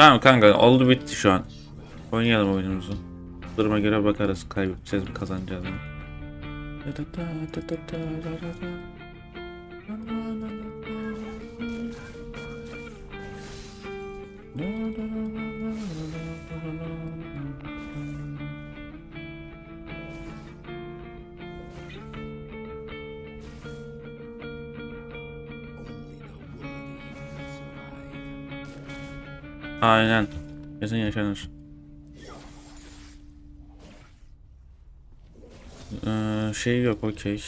Tamam kanka oldu bitti şu an. Oynayalım oyunumuzu. Duruma göre bakarız kaybedeceğiz mi kazanacağız mı. Aynen. Kesin yaşanır. Ee, şey yok okey.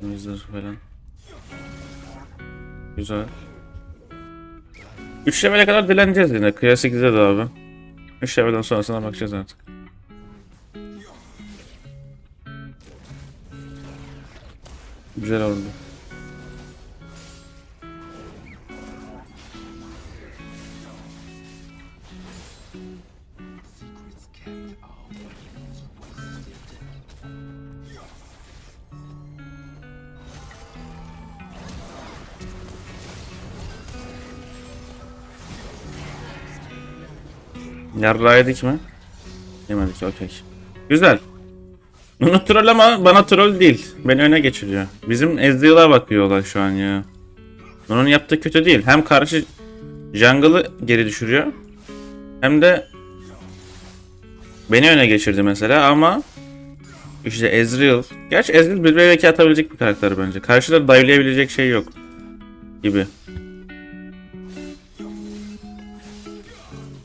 Wizard falan. Güzel. 3 level'e kadar dileneceğiz yine. Klasik de abi. 3 level'den sonrasına bakacağız artık. Güzel oldu. Yarrağı yedik mi? Yemedik okey. Güzel. Bunu troll ama bana troll değil. Beni öne geçiriyor. Bizim Ezreal'a bakıyorlar şu an ya. Onun yaptığı kötü değil. Hem karşı jungle'ı geri düşürüyor. Hem de beni öne geçirdi mesela ama işte Ezreal. Gerçi Ezreal 1 ve 2 atabilecek bir karakter bence. Karşıda dive'layabilecek şey yok. Gibi.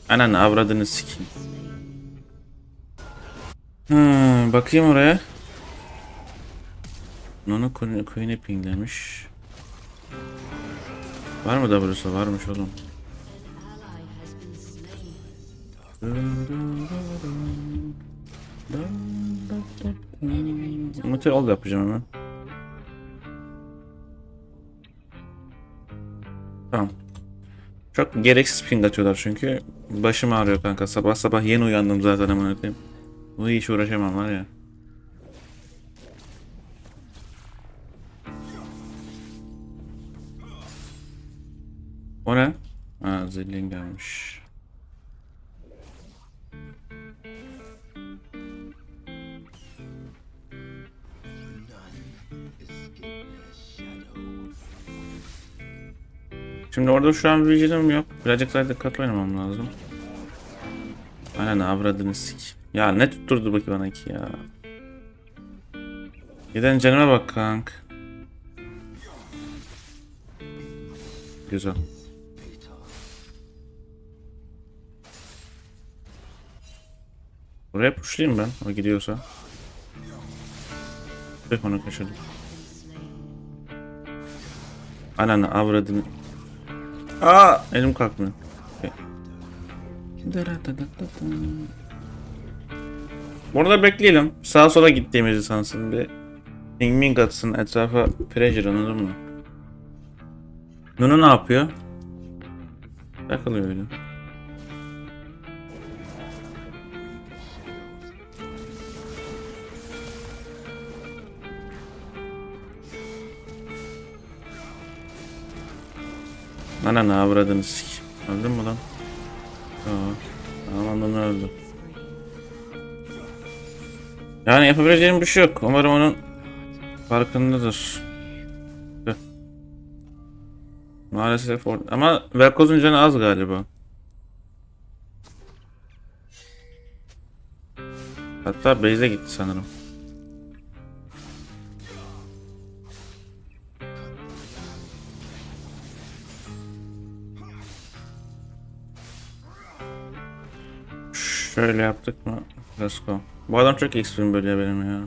Ananı avradını sikeyim. Hmm, bakayım oraya. Queen- Queen'i pinglemiş. Var mı W'su? Varmış oğlum. Meteor yapacağım hemen. Tamam. Çok gereksiz ping atıyorlar çünkü. Başım ağrıyor kanka. Sabah sabah yeni uyandım zaten amına koyayım. Bu hiç uğraşamam var ya. O ne? Ha zillin gelmiş. Şimdi orada şu an Vigil'im yok. Birazcık daha dikkatli oynamam lazım. Aynen avradını sik. Ya ne tutturdu bak bana ki ya. Giden canıma bak kank. Güzel. Buraya pushlayayım ben o gidiyorsa. Tek onu kaçırdım. Ananı avradını. Aa elim kalkmıyor. Burada bekleyelim. Sağa sola gittiğimizi sansın bir. Ping ming atsın etrafa pressure anladın mı? Nunu ne yapıyor? Takılıyor öyle. Ana ne avradını sik. Öldün mü lan? Tamam Nunu öldü. Yani yapabileceğim bir şey yok. Umarım onun farkındadır. Maalesef or ama Velkoz'un canı az galiba. Hatta base'e gitti sanırım. Şöyle yaptık mı? Let's go. Bu adam çok ekstrem bölüyor benim ya.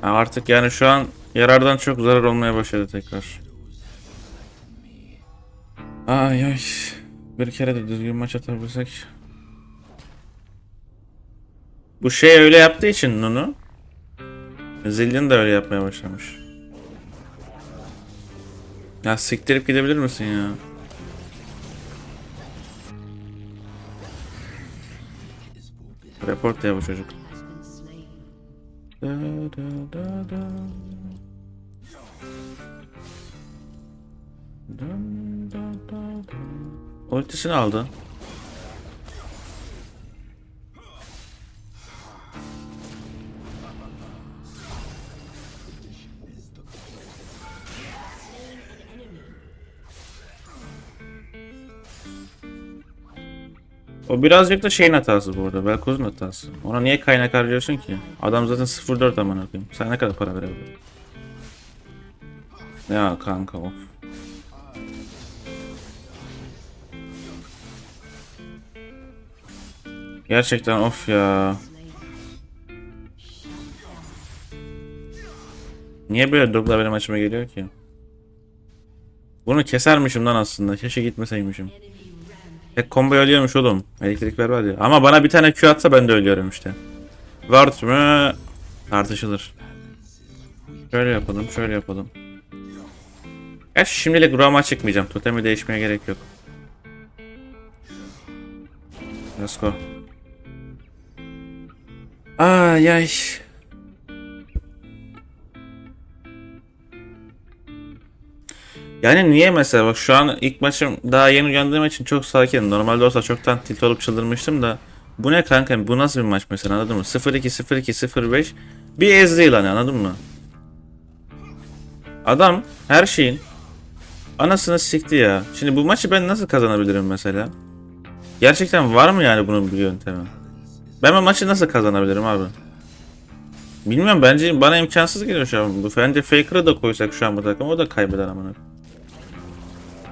Ha, artık yani şu an yarardan çok zarar olmaya başladı tekrar. Ay ay. Bir kere de düzgün maç atabilsek. Bu şey öyle yaptığı için Nunu. Zillion da öyle yapmaya başlamış. Ya siktirip gidebilir misin ya? Report ya bu çocuk. Da, da, da, da. Ultisini aldı. O birazcık da şeyin hatası bu arada. Velkoz'un hatası. Ona niye kaynak harcıyorsun ki? Adam zaten 0.4 aman koyayım. Sen ne kadar para verebiliyorsun? Ya kanka of. Gerçekten of ya. Niye böyle doglar benim açıma geliyor ki? Bunu kesermişim lan aslında. Keşke gitmeseymişim. Tek combo ölüyormuş oğlum. Elektrikler var ya. Ama bana bir tane Q atsa ben de ölüyorum işte. Ward mı? Tartışılır. Şöyle yapalım, şöyle yapalım. Gerçi şimdilik Roma çıkmayacağım. Totemi değişmeye gerek yok. Let's go. Ay ay. Yani niye mesela bak şu an ilk maçım daha yeni uyandığım için çok sakinim. Normalde olsa çoktan tilt olup çıldırmıştım da. Bu ne kanka bu nasıl bir maç mesela anladın mı? 0-2 0-2 0-5 bir ezdi ilan anladın mı? Adam her şeyin anasını sikti ya. Şimdi bu maçı ben nasıl kazanabilirim mesela? Gerçekten var mı yani bunun bir yöntemi? Ben bu maçı nasıl kazanabilirim abi? Bilmiyorum bence bana imkansız geliyor şu an. Bu bence Faker'ı da koysak şu an bu takım o da kaybeder amına.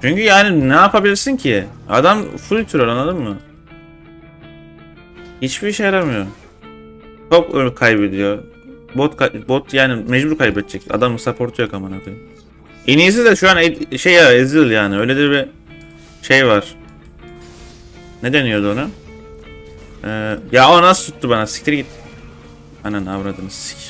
Çünkü yani ne yapabilirsin ki? Adam full troll anladın mı? Hiçbir işe yaramıyor. Top öyle kaybediyor. Bot kay- bot yani mecbur kaybedecek. Adamın support'u yok amına koyayım. En iyisi de şu an şey ya Ezreal yani. Öyle de bir şey var. Ne deniyordu ona? Ee, ya o nasıl tuttu bana? Siktir git. Ananı avradını sik.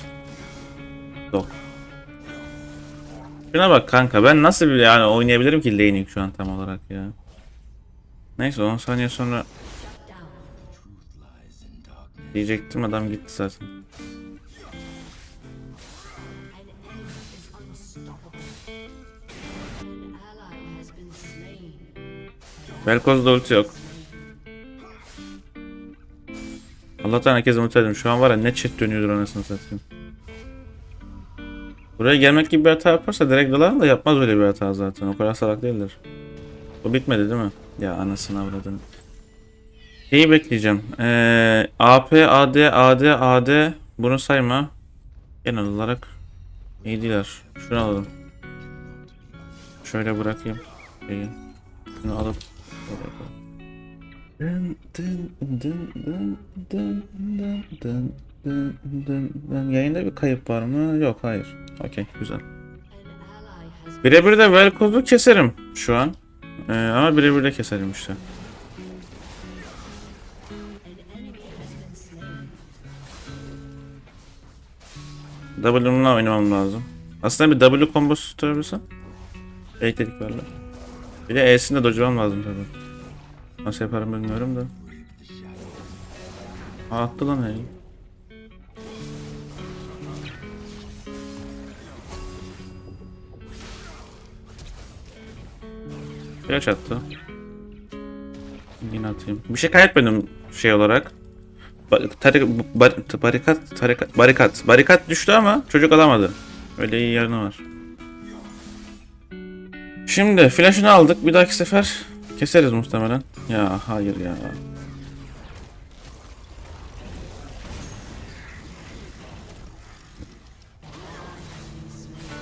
Şuna bak kanka ben nasıl bir yani oynayabilirim ki laning şu an tam olarak ya. Neyse 10 saniye sonra diyecektim adam gitti zaten. Velkoz'da ulti yok. Allah'tan herkese umut ederim. Şu an var ya ne chat dönüyordur anasını satayım. Buraya gelmek gibi bir hata yaparsa direkt dalar da yapmaz öyle bir hata zaten. O kadar salak değildir. Bu bitmedi değil mi? Ya anasını avradın. Şeyi bekleyeceğim. Ee, AP, AD, AD, AD. Bunu sayma. Genel olarak iyi değiller. Şunu alalım. Şöyle bırakayım. Şeyi. Şunu alıp dın dın dın dın dın dın dın Yayında bir kayıp var mı? Yok hayır. Okey güzel. Birebir de Velkoz'u keserim şu an. Ee, ama birebir de keserim işte. W'mla oynamam lazım. Aslında bir W kombosu tutabilsem. Elektrik verler. Bir de E'sini de dodge'lamam lazım tabii. Nasıl yaparım bilmiyorum da. Aa, attı lan E'yi. Flash attı. Yine atayım. Bir şey kaybetmedim şey olarak. Ba- barikat, barikat. Barikat düştü ama çocuk alamadı. Öyle iyi yanı var. Şimdi flash'ını aldık. Bir dahaki sefer keseriz muhtemelen. Ya hayır ya.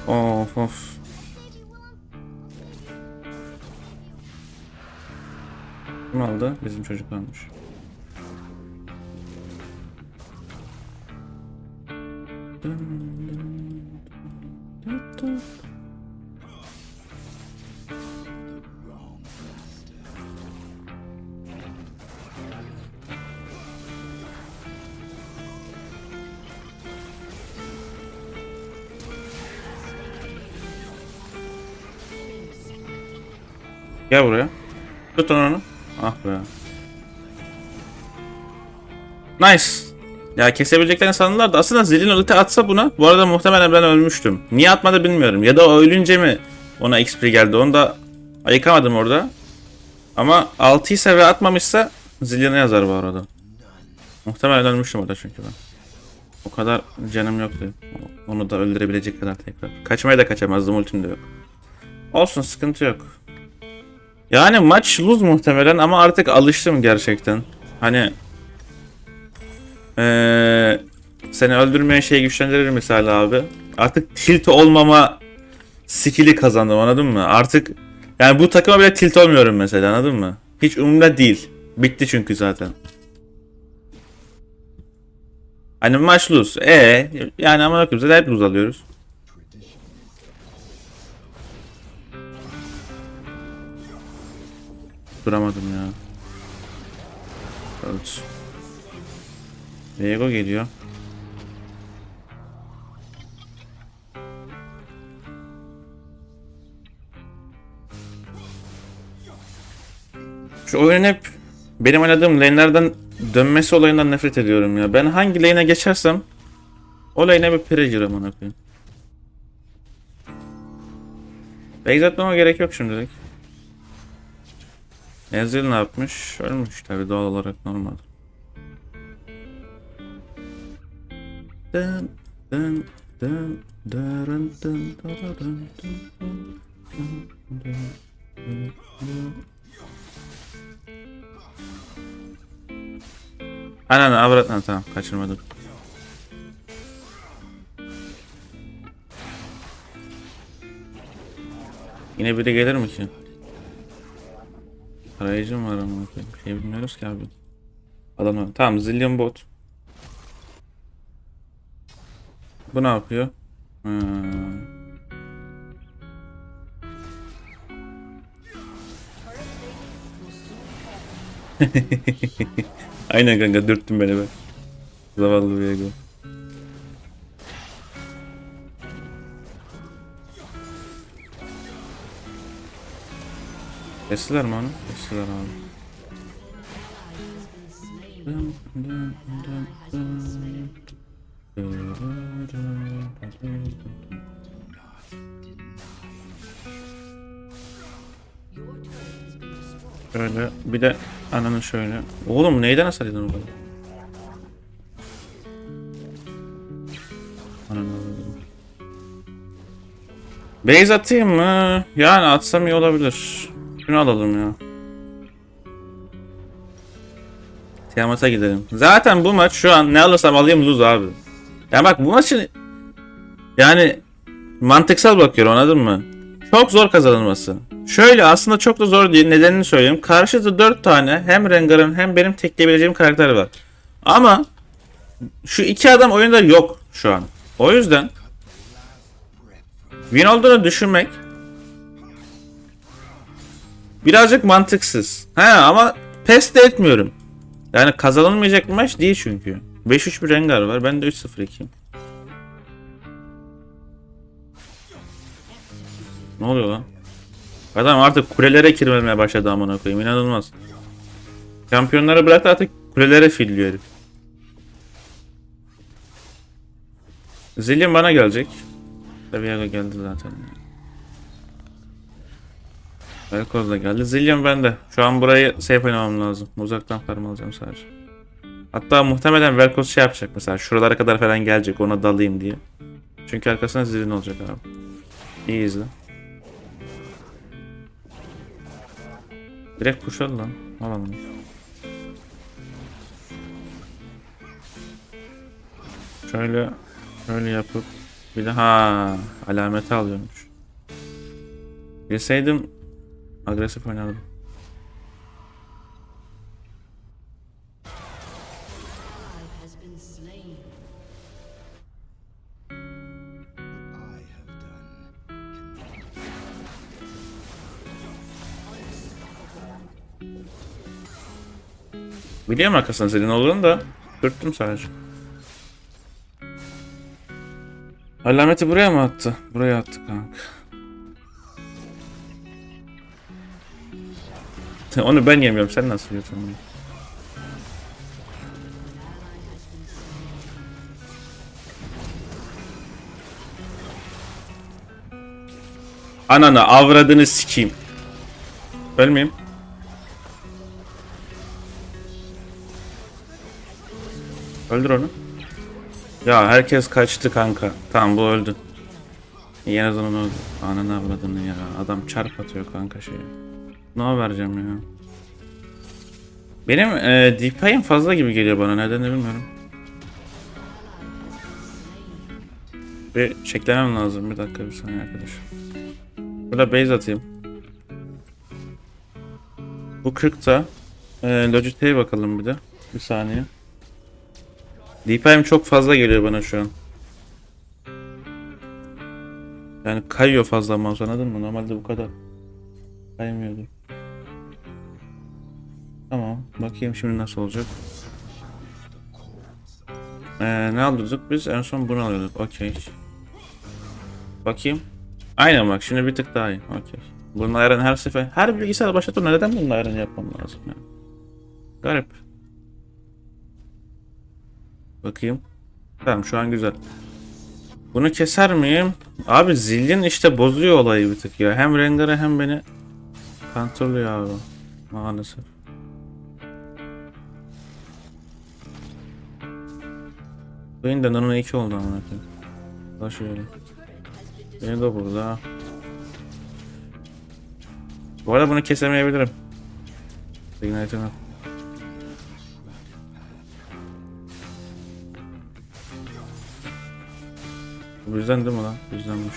Of of. Kim aldı? Bizim çocuk almış. Gel buraya. Tut onu. Ah be. Nice. Ya kesebileceklerini sandılar da aslında zilin ulti atsa buna bu arada muhtemelen ben ölmüştüm. Niye atmadı bilmiyorum. Ya da ölünce mi ona XP geldi onu da Ayıkamadım orada. Ama 6 ise ve atmamışsa Zillion'a yazar bu arada. Muhtemelen ölmüştüm orada çünkü ben. O kadar canım yoktu. Onu da öldürebilecek kadar tekrar. Kaçmaya da kaçamazdım ultim de yok. Olsun sıkıntı yok. Yani maç lose muhtemelen ama artık alıştım gerçekten. Hani ee, seni öldürmeyen şey güçlendirir misal abi. Artık tilt olmama skill'i kazandım anladın mı? Artık yani bu takıma bile tilt olmuyorum mesela anladın mı? Hiç umurumda değil. Bitti çünkü zaten. Hani maç lose. E yani ama bakayım zaten hep lose alıyoruz. Duramadım ya. Evet. Diego geliyor. Şu oyunun hep benim oynadığım lane'lerden dönmesi olayından nefret ediyorum ya. Ben hangi lane'e geçersem o lane'e bir pressure amına koyayım. Base atmama gerek yok şimdilik. Ezreal ne yapmış? Ölmüş tabi doğal olarak normal. Dın dın avrat tamam kaçırmadım. Yine biri gelir mi ki? Arayıcım var ama bir şey bilmiyoruz ki abi. Adam. Tamam zillion bot. Bu ne yapıyor? Hmm. Aynen kanka dürttün beni ben. Zavallı bir Kestiler mi onu? Kestiler abi. Şöyle bir de ananın şöyle. Oğlum neyden hasar yedin o kadar? Base atayım mı? Yani atsam iyi olabilir. Şunu alalım ya. Tiamat'a gidelim. Zaten bu maç şu an ne alırsam alayım lose abi. Ya bak bu maçın yani mantıksal bakıyorum anladın mı? Çok zor kazanılması. Şöyle aslında çok da zor değil. Nedenini söyleyeyim. Karşıda 4 tane hem Rengar'ın hem benim tekleyebileceğim karakter var. Ama şu iki adam oyunda yok şu an. O yüzden win olduğunu düşünmek birazcık mantıksız. He ama pes de etmiyorum. Yani kazanılmayacak bir maç değil çünkü. 5-3 bir Rengar var. Ben de 3-0-2'yim. Ne oluyor lan? Adam artık kulelere kirmelemeye başladı amına koyayım. İnanılmaz. Şampiyonları bıraktı artık kulelere filliyor herif. Zillion bana gelecek. Tabii geldi zaten. Velkoz da geldi. Zillion bende. Şu an burayı safe oynamam lazım. Uzaktan farm alacağım sadece. Hatta muhtemelen Velkoz şey yapacak mesela. Şuralara kadar falan gelecek ona dalayım diye. Çünkü arkasında Zillion olacak abi. İyi izle. Direkt kuşadı lan. Alalım. Şöyle şöyle yapıp bir de ha alameti alıyormuş. Bilseydim agresif done Biliyorum arkasında senin olduğunu da dürttüm sadece. Alameti buraya mı attı? Buraya attı kanka. Onu ben yemiyorum. Sen nasıl yiyorsun bunu? Ananı avradını sikeyim. Ölmeyeyim. Öldür onu. Ya herkes kaçtı kanka. Tamam bu öldü. En azından öldü. Ananı avradını ya. Adam çarp atıyor kanka şeye. Ne vereceğim ya. Benim e, DPI'm fazla gibi geliyor bana. Neden bilmiyorum. Bir çeklemem lazım. Bir dakika bir saniye arkadaş. Burada base atayım. Bu 40'ta. E, Logitech'e bakalım bir de. Bir saniye. DPI'm çok fazla geliyor bana şu an. Yani kayıyor fazla mouse anladın mı? Normalde bu kadar kaymıyordu. Bakayım şimdi nasıl olacak. Ee, ne alıyorduk biz? En son bunu alıyorduk. Okey. Bakayım. Aynen bak şimdi bir tık daha iyi. Okey. Bunun ayarını her sefer, her bilgisayar başlatma neden bunun ayarını yapmam lazım ya? Garip. Bakayım. Tamam şu an güzel. Bunu keser miyim? Abi zilin işte bozuyor olayı bir tık ya. Hem render'ı hem beni kontrolüyor abi. Maalesef. Benim de Nano 2 oldu amına koyayım. Da şöyle. Benim de burada. Bu arada bunu kesemeyebilirim. Ignite'ını. Bu yüzden değil mi lan? Yüzdenmiş.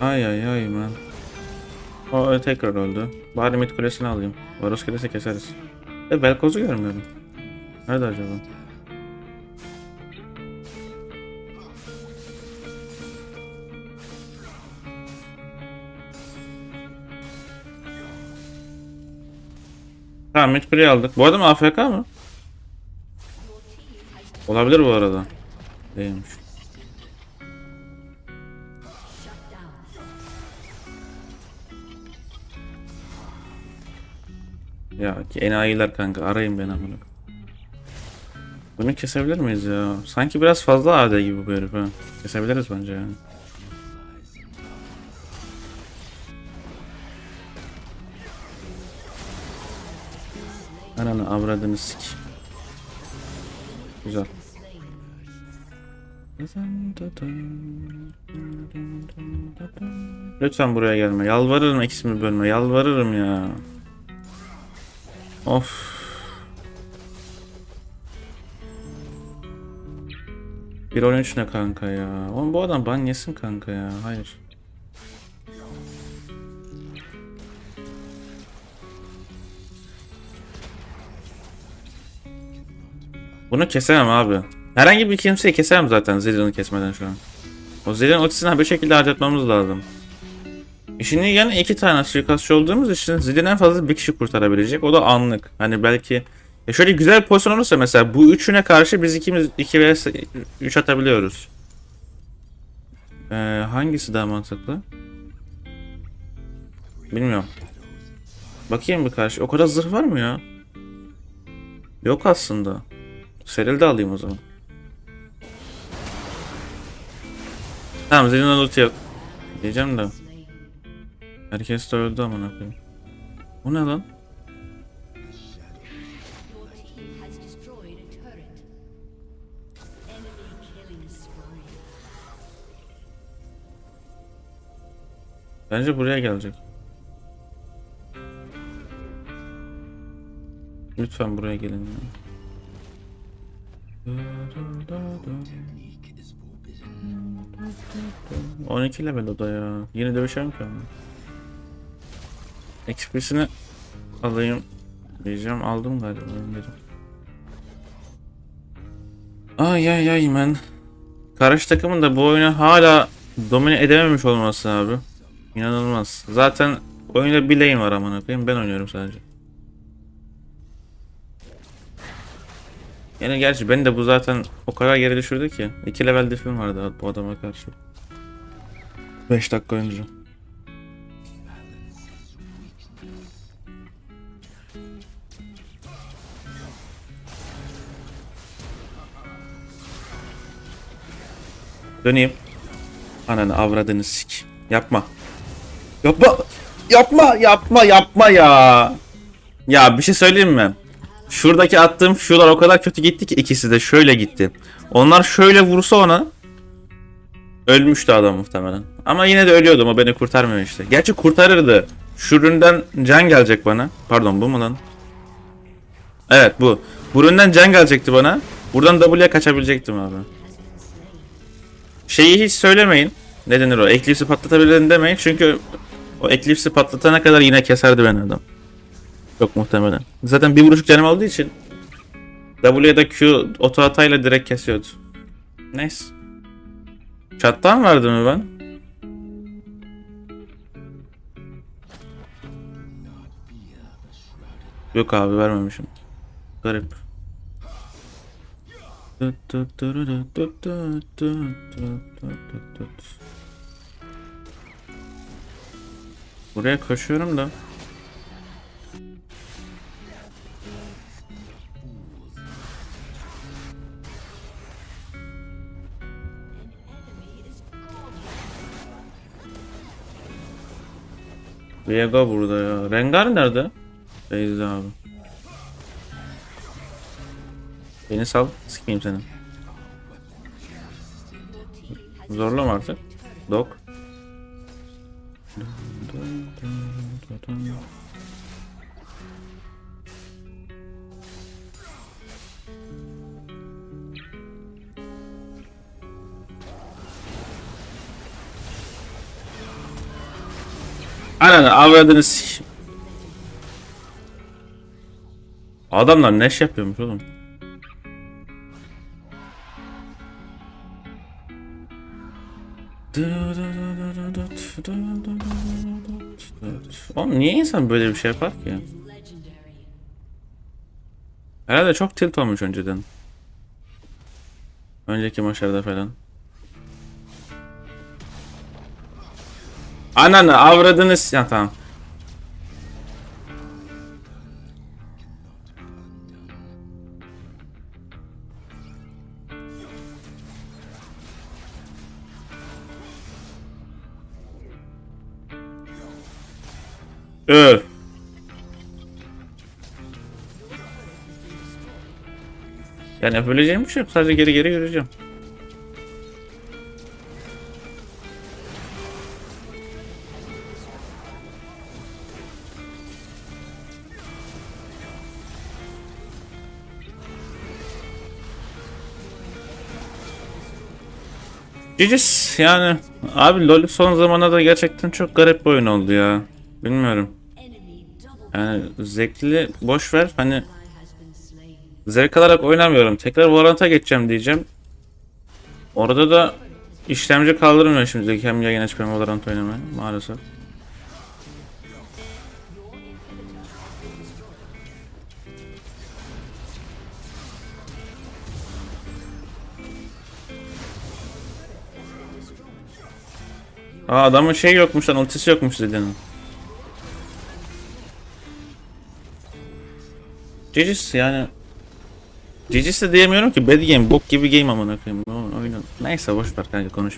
Ay ay ay man. O tekrar öldü. Bari mid kulesini alayım. Varos kulesi keseriz. E Velkoz'u görmüyorum. Nerede acaba? Tamam mid kuleyi aldık. Bu adam AFK mı? Olabilir bu arada. Değilmiş. Ya ki enayiler kanka arayın beni amına. Bunu kesebilir miyiz ya? Sanki biraz fazla AD gibi bu herif ha. Kesebiliriz bence yani. Ananı avradını sik. Güzel. Lütfen buraya gelme. Yalvarırım ikisini bölme. Yalvarırım ya. Of. Bir 13 ne kanka ya? Oğlum bu adam ban yesin kanka ya. Hayır. Bunu kesemem abi. Herhangi bir kimseyi kesemem zaten Zillion'u kesmeden şu an. O Zillion ultisini bir şekilde harcatmamız lazım. Şimdi yani iki tane suikastçı olduğumuz için Zillion'u en fazla bir kişi kurtarabilecek. O da anlık. Hani belki ya şöyle güzel bir pozisyon olursa mesela bu üçüne karşı biz ikimiz 2 vs 3 atabiliyoruz. Ee, hangisi daha mantıklı? Bilmiyorum. Bakayım bir karşı. O kadar zırh var mı ya? Yok aslında. Seril de alayım o zaman. Tamam Zillion'un ulti yok. Diyeceğim de. Herkes de öldü amına koyayım. Bu ne lan? Bence buraya gelecek. Lütfen buraya gelin ya. Forbidden. 12 level o da ya. Yine dövüşerim ki onunla. XP'sini alayım diyeceğim. Aldım galiba. Bilmiyorum. Ay ay ay men. Karşı takımın da bu oyunu hala domine edememiş olması abi. İnanılmaz. Zaten oyunda lane var amına koyayım. Ben oynuyorum sadece. Yani gerçi ben de bu zaten o kadar geri düşürdü ki. 2 level diff'im vardı bu adama karşı. 5 dakika önce. Döneyim. Ananı avradını sik. Yapma. Yapma. Yapma yapma yapma ya. Ya bir şey söyleyeyim mi? Şuradaki attığım şular o kadar kötü gitti ki ikisi de şöyle gitti. Onlar şöyle vursa ona ölmüştü adam muhtemelen. Ama yine de ölüyordum o beni kurtarmıyor işte. Gerçi kurtarırdı. Şu üründen can gelecek bana. Pardon bu mu lan? Evet bu. Bu üründen can gelecekti bana. Buradan W'ye kaçabilecektim abi. Şeyi hiç söylemeyin. Ne denir o? Eclipse'i patlatabilirim demeyin. Çünkü o Eclipse'i patlatana kadar yine keserdi beni adam. Çok muhtemelen. Zaten bir vuruşluk canım olduğu için W'ye Q oto hatayla direkt kesiyordu. Neyse. Çattan verdi mi ben? Yok abi vermemişim. Garip. Buraya koşuyorum da. Viego burada ya. Rengar nerede? Beyzi abi. Beni sal. Sikmeyeyim seni. Zorlama artık. Dok. Ananı avradını s- Adamlar neş yapıyormuş oğlum. Oğlum niye insan böyle bir şey yapar ki? Herhalde çok tilt olmuş önceden. Önceki maçlarda falan. Ananı avradını s- ya tamam. Yani yapabileceğim bir şey yok. Sadece geri geri yürüyeceğim. Cicis yani abi LoL son zamanlarda gerçekten çok garip bir oyun oldu ya. Bilmiyorum. Yani zevkli boş ver hani zevk alarak oynamıyorum. Tekrar Valorant'a geçeceğim diyeceğim. Orada da işlemci kaldırmıyor şimdi hem yayın açıp hem Valorant oynamaya maalesef. Aa adamın şey yokmuş lan ultisi yokmuş Zed'in. Cicis yani Cicis de diyemiyorum ki bad game bok gibi game amına koyayım. Oyunu. Neyse boş ver kanka konuşma.